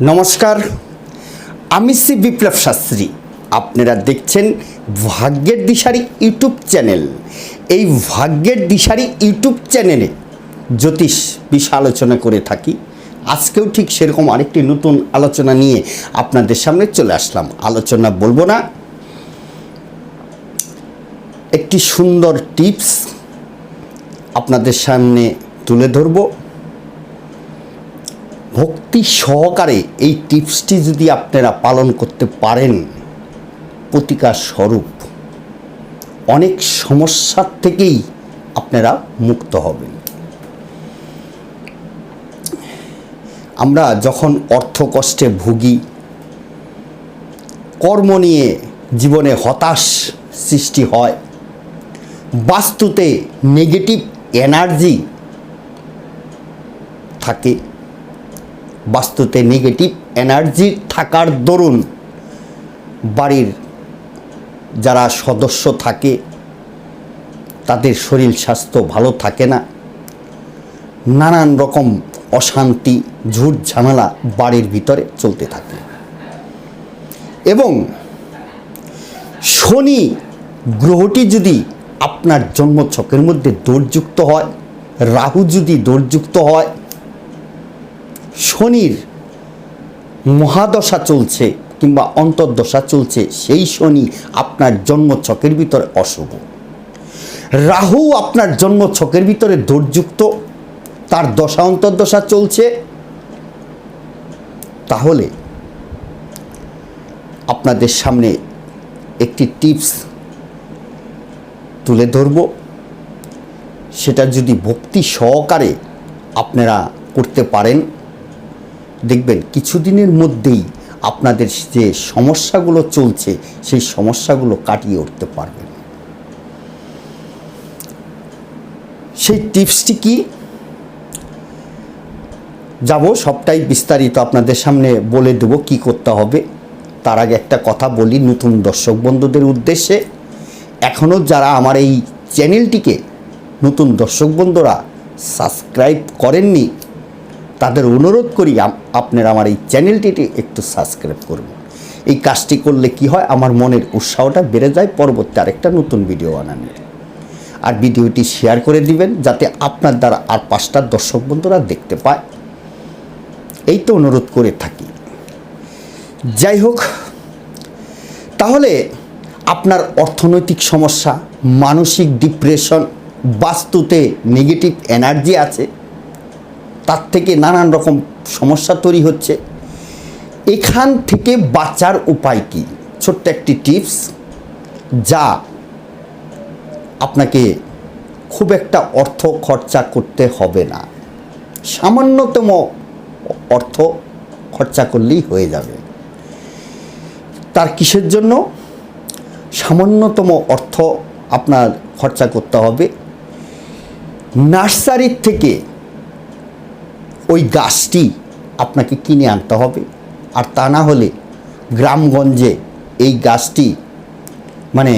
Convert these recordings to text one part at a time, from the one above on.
নমস্কার, আমি শ্রী বিপ্লব শাস্ত্রী। আপনারা দেখছেন ভাগ্যের দিশারি ইউটিউব চ্যানেল। এই ভাগ্যের দিশারি ইউটিউব চ্যানেলে জ্যোতিষ বিষয় আলোচনা করে থাকি। আজকেও ঠিক সেরকম আরেকটি নতুন আলোচনা নিয়ে আপনাদের সামনে চলে আসলাম। আলোচনা বলব না। একটি সুন্দর টিপস আপনাদের সামনে তুলে ধরবো। ভক্তি সহকারে এই টিপসটি যদি আপনারা পালন করতে পারেন, প্রতিকার স্বরূপ অনেক সমস্যার থেকেই আপনারা মুক্ত হবেন। আমরা যখন অর্থ কষ্টে ভুগি, কর্ম নিয়ে জীবনে হতাশ সৃষ্টি হয়, বাস্তুতে নেগেটিভ এনার্জি থাকে। বাস্তুতে নেগেটিভ এনার্জি থাকার দরুন বাড়ির যারা সদস্য থাকে, তাদের শরীর স্বাস্থ্য ভালো থাকে না। নানান রকম অশান্তি, ঝুট ঝামেলা বাড়ির ভিতরে চলতে থাকে। এবং শনি গ্রহটি যদি আপনার জন্মছকের মধ্যে দৌড়যুক্ত হয়, রাহু যদি দৌড়যুক্ত হয় শনির মহাদশা চলছে কিংবা অন্তর্দশা চলছে, সেই শনি আপনার জন্মছকের ভিতরে অশুভ। রাহু আপনার জন্মছকের ভিতরে দোষযুক্ত তার দশা অন্তর্দশা চলছে। তাহলে আপনাদের সামনে একটি টিপস তুলে ধরব। সেটা যদি ভক্তি সহকারে আপনারা করতে পারেন দেখবেন কিছুদিনের মধ্যেই আপনাদের যে সমস্যাগুলো চলছে, সেই সমস্যাগুলো কাটিয়ে উঠতে পারবেন। সেই টিপসটি কি? যাব, সবটাই বিস্তারিত আপনাদের সামনে বলে দেবো কি করতে হবে। তার আগে একটা কথা বলি নতুন দর্শক বন্ধুদের উদ্দেশ্যে। এখনও যারা আমার এই চ্যানেলটিকে নতুন দর্শক বন্ধুরা সাবস্ক্রাইব করেননি তাদের অনুরোধ করি আপ- আপনারা আমার এই চ্যানেলটিটি একটু সাবস্ক্রাইব করবেন এই কাজটি করলে কি হয়? আমার মনের উৎসাহটা বেড়ে যায়। পরবর্তী আরেকটা নতুন ভিডিও বানানোর। আর ভিডিওটি শেয়ার করে দিবেন যাতে আপনার দ্বারা আর পাঁচটা দর্শক বন্ধুরা দেখতে পায়। এই তো অনুরোধ করে থাকি। যাই হোক, তাহলে আপনার অর্থনৈতিক সমস্যা, মানসিক ডিপ্রেশন বাস্তুতে নেগেটিভ এনার্জি আছে। তার থেকে নানান রকম সমস্যা তৈরি হচ্ছে। এখান থেকে বাঁচার উপায় কি? ছোট্ট একটি টিপস যা আপনাকে খুব একটা অর্থ খরচা করতে হবে না। সামান্যতম অর্থ খরচা করলেই হয়ে যাবে। তার কিসের জন্য? সামান্যতম অর্থ আপনার খরচা করতে হবে। নার্সারির থেকে ওই গাছটি আপনাকে কিনে আনতে হবে। আর তা না হলে গ্রামগঞ্জে এই গাছটি মানে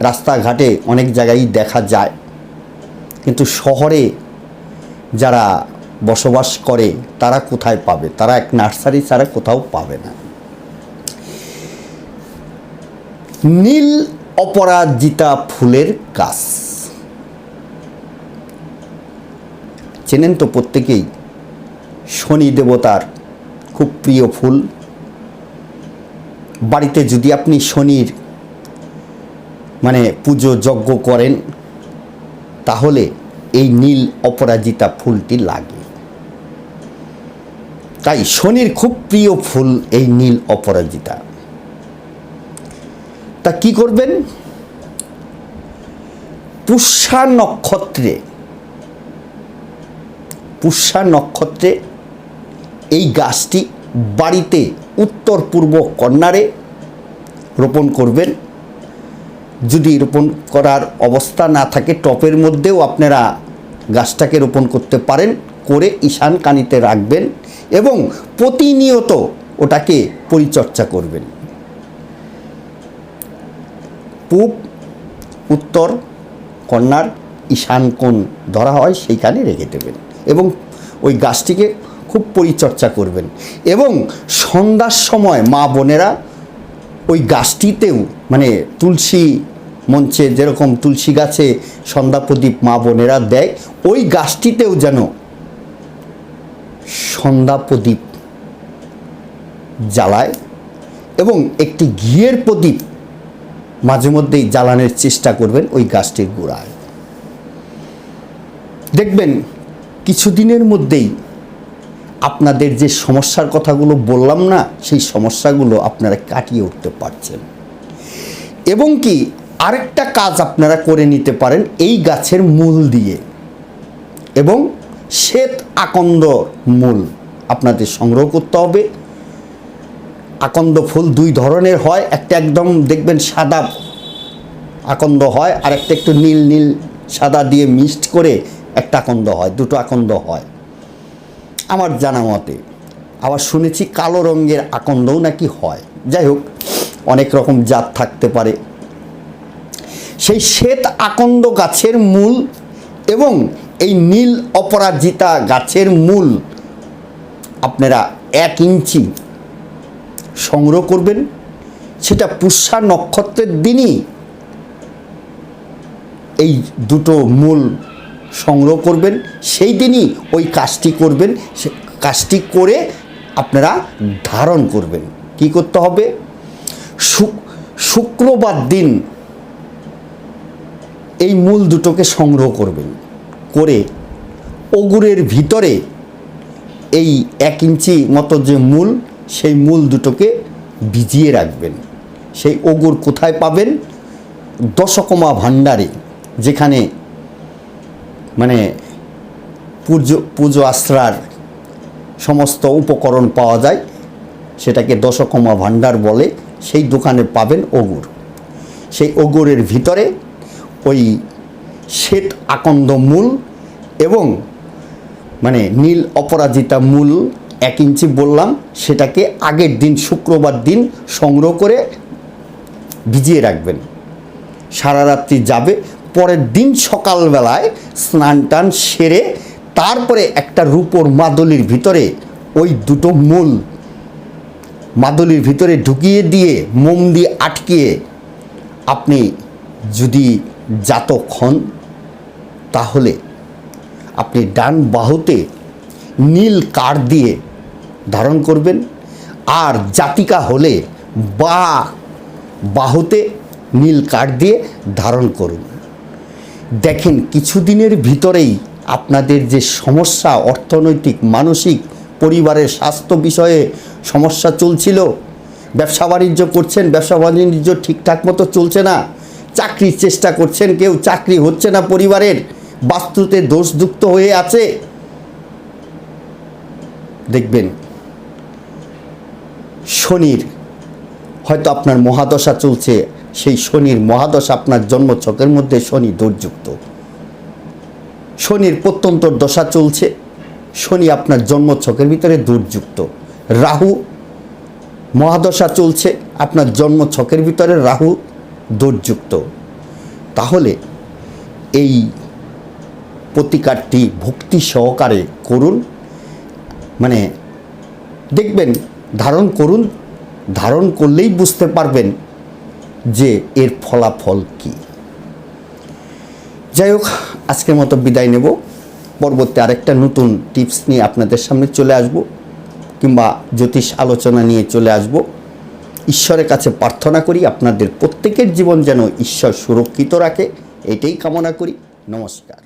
রাস্তাঘাটে অনেক জায়গায় দেখা যায়। কিন্তু শহরে যারা বসবাস করে, তারা কোথায় পাবে? তারা এক নার্সারি ছাড়া কোথাও পাবে না। নীল অপরাজিতা ফুলের গাছ। চেনেন তো প্রত্যেকেই শনি দেবতার খুব প্রিয় ফুল। বাড়িতে যদি আপনি শনির মানে পুজো যজ্ঞ করেন, তাহলে এই নীল অপরাজিতা ফুলটি লাগে। তাই শনির খুব প্রিয় ফুল এই নীল অপরাজিতা। তা কি করবেন? পুষ্যা নক্ষত্রে পুষ্যা নক্ষত্রে এই গাছটি বাড়িতে উত্তর পূর্ব কর্নারে রোপণ করবেন। যদি রোপণ করার অবস্থা না থাকে, টপের মধ্যেও আপনারা গাছটাকে রোপণ করতে পারেন, করে ঈশান কানিতে রাখবেন এবং প্রতিনিয়ত ওটাকে পরিচর্যা করবেন। পূব, উত্তর কন্যার ঈশান কোণ ধরা হয় সেইখানে রেখে দেবেন এবং ওই গাছটিকে খুব পরিচর্যা করবেন। এবং সন্ধ্যার সময় মা বোনেরা ওই গাছটিতেও মানে তুলসী মঞ্চে যেরকম তুলসী গাছে সন্ধ্যা প্রদীপ মা বোনেরা দেয়, ওই গাছটিতেও যেন সন্ধ্যা প্রদীপ জ্বালায় এবং একটি ঘিয়ের প্রদীপ মাঝে মধ্যেই জ্বালানোর চেষ্টা করবেন ওই গাছটির গোড়ায়। দেখবেন, কিছুদিনের মধ্যেই আপনাদের যে সমস্যার কথাগুলো বললাম না, সেই সমস্যাগুলো আপনারা কাটিয়ে উঠতে পারছেন। এবং কি, আরেকটা কাজ আপনারা করে নিতে পারেন এই গাছের মূল দিয়ে। এবং শ্বেত আকন্দ মূল আপনাদের সংগ্রহ করতে হবে। আকন্দ ফুল দুই ধরনের হয়, একটা একদম দেখবেন সাদা আকন্দ হয় আর একটা একটু নীল নীল সাদা দিয়ে মিক্সড করে একটা আকন্দ হয়, দুটো আকন্দ হয়। আমার জানা মতে, আবার শুনেছি কালো রঙের আকন্দও নাকি হয়। যাই হোক, অনেক রকম জাত থাকতে পারে। সেই শ্বেত আকন্দ গাছের মূল এবং এই নীল অপরাজিতা গাছের মূল আপনারা এক ইঞ্চি সংগ্রহ করবেন। সেটা পুষ্যা নক্ষত্রের দিনই এই দুটো মূল সংগ্রহ করবেন, সেই দিনই ওই কাজটি করবেন, সে কাজটি করে আপনারা ধারণ করবেন। কি করতে হবে? শুক, শুক্রবার দিন এই মূল দুটোকে সংগ্রহ করবেন। করে অগুরের ভিতরে এই এক ইঞ্চি মতো যে মূল, সেই মূল দুটোকে ভিজিয়ে রাখবেন। সেই অগুর কোথায় পাবেন? দশকমা ভাণ্ডারে, যেখানে মানে পুজো পুজো আশ্রার সমস্ত উপকরণ পাওয়া যায়, সেটাকে দশকমা ভাণ্ডার বলে, সেই দোকানে পাবেন অগুর সেই অগুরের ভিতরে ওই শ্বেত আকন্দ মূল এবং মানে নীল অপরাজিতা মূল এক ইঞ্চি বললাম, সেটাকে আগের দিন, শুক্রবার দিন সংগ্রহ করে ভিজিয়ে রাখবেন। সারা রাত্রি যাবে পরের দিন সকালবেলায় স্নান টান সেরে তারপরে একটা রূপোর মাদলির ভিতরে ওই দুটো মূল মাদলির ভিতরে ঢুকিয়ে দিয়ে মোম দিয়ে আটকিয়ে আপনি যদি জাতক হন, তাহলে আপনি ডান বাহুতে নীল কার দিয়ে ধারণ করবেন। আর জাতিকা হলে বা বাহুতে নীল কার দিয়ে ধারণ করুন। দেখেন, কিছুদিনের ভিতরেই আপনাদের যে সমস্যা, অর্থনৈতিক, মানসিক, পরিবারের স্বাস্থ্য বিষয়ে সমস্যা চলছিল, ব্যবসা বাণিজ্য করছেন, ব্যবসা বাণিজ্য ঠিকঠাক মতো চলছে না, চাকরির চেষ্টা করছেন কেউ, চাকরি হচ্ছে না পরিবারের, বাস্তুতে দোষযুক্ত হয়ে আছে। দেখবেন, শনির, হয়তো আপনার মহাদশা চলছে সেই শনির মহাদশা আপনার জন্মছকের মধ্যে শনি দোষযুক্ত শনির প্রত্যন্ত দশা চলছে, শনি আপনার জন্মছকের ভিতরে দূরযুক্ত। রাহু, মহাদশা চলছে, আপনার জন্মছকের ভিতরে রাহু দোষযুক্ত তাহলে এই প্রতিকারটি ভক্তি সহকারে করুন মানে দেখবেন, ধারণ করুন, ধারণ করলেই বুঝতে পারবেন যে এর ফলাফল কি। যাই হোক আজকের মতো বিদায় নেব। পরবর্তী আরেকটা নতুন টিপস নিয়ে আপনাদের সামনে চলে আসব, কিংবা জ্যোতিষ আলোচনা নিয়ে চলে আসব। ঈশ্বরের কাছে প্রার্থনা করি, আপনাদের প্রত্যেকের জীবন যেন ঈশ্বর সুরক্ষিত রাখে, এটাই কামনা করি। নমস্কার।